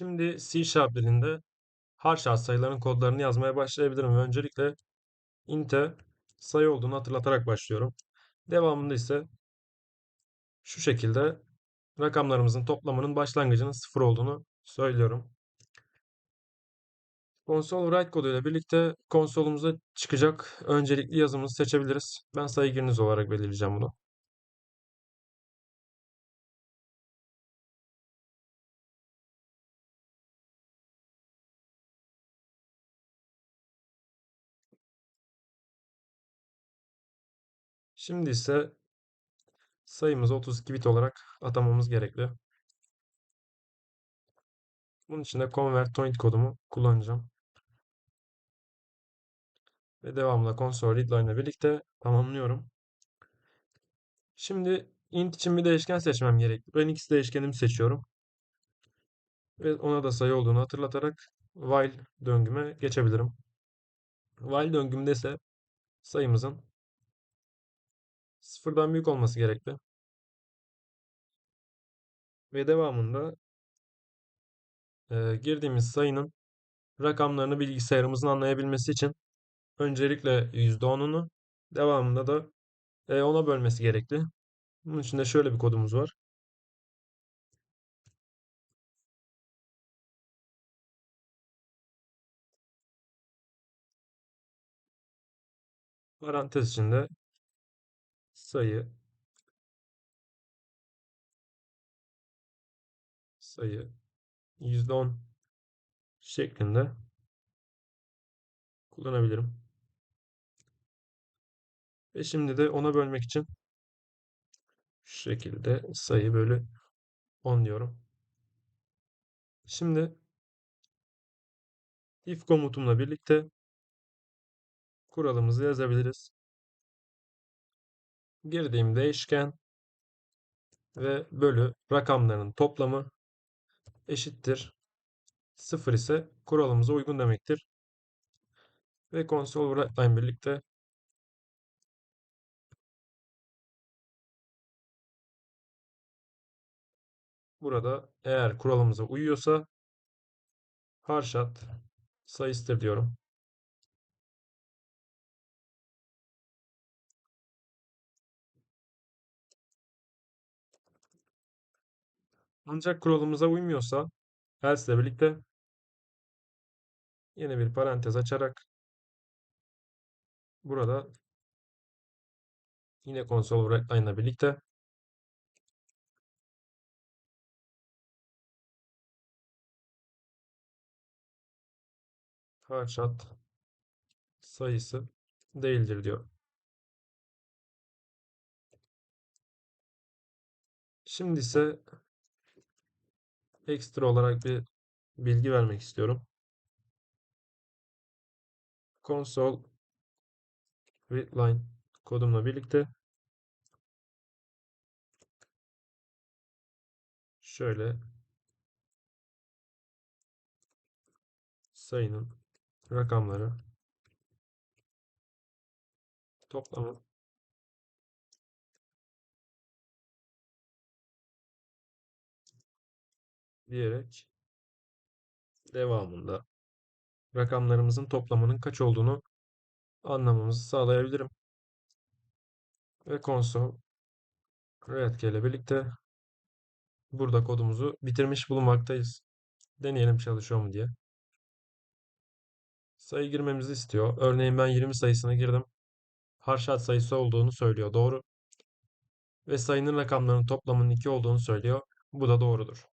Şimdi C Sharp dilinde harf sayıların kodlarını yazmaya başlayabilirim. Öncelikle int'e sayı olduğunu hatırlatarak başlıyorum. Devamında ise şu şekilde rakamlarımızın toplamının başlangıcının sıfır olduğunu söylüyorum. Console write koduyla birlikte konsolumuza çıkacak öncelikli yazımızı seçebiliriz. Ben sayı giriniz olarak belirleyeceğim bunu. Şimdi ise sayımızı 32 bit olarak atamamız gerekli. Bunun için de convert to int kodumu kullanacağım. Ve devamında console readline ile birlikte tamamlıyorum. Şimdi int için bir değişken seçmem gerekli. Ben x değişkenimi seçiyorum. Ve ona da sayı olduğunu hatırlatarak while döngüme geçebilirim. While döngümde ise sayımızın sıfırdan büyük olması gerekli. Ve devamında e, girdiğimiz sayının rakamlarını bilgisayarımızın anlayabilmesi için öncelikle %10'unu devamında da e, ona bölmesi gerekli. Bunun için de şöyle bir kodumuz var. Parantez içinde sayı sayı %10 şeklinde kullanabilirim. Ve şimdi de ona bölmek için şu şekilde sayı bölü 10 diyorum. Şimdi if komutumla birlikte kuralımızı yazabiliriz. Girdiğim değişken ve bölü rakamların toplamı eşittir. 0 ise kuralımıza uygun demektir. Ve console write'la birlikte burada eğer kuralımıza uyuyorsa harşat sayısıdır diyorum. Ancak kuralımıza uymuyorsa else ile birlikte yeni bir parantez açarak burada yine console writeline ile birlikte harçat sayısı değildir diyor. Şimdi ise ekstra olarak bir bilgi vermek istiyorum. Console readline kodumla birlikte şöyle sayının rakamları toplamı diyerek devamında rakamlarımızın toplamının kaç olduğunu anlamamızı sağlayabilirim. Ve console readk ile birlikte burada kodumuzu bitirmiş bulunmaktayız. Deneyelim çalışıyor mu diye. Sayı girmemizi istiyor. Örneğin ben 20 sayısını girdim. Harşat sayısı olduğunu söylüyor. Doğru. Ve sayının rakamlarının toplamının 2 olduğunu söylüyor. Bu da doğrudur.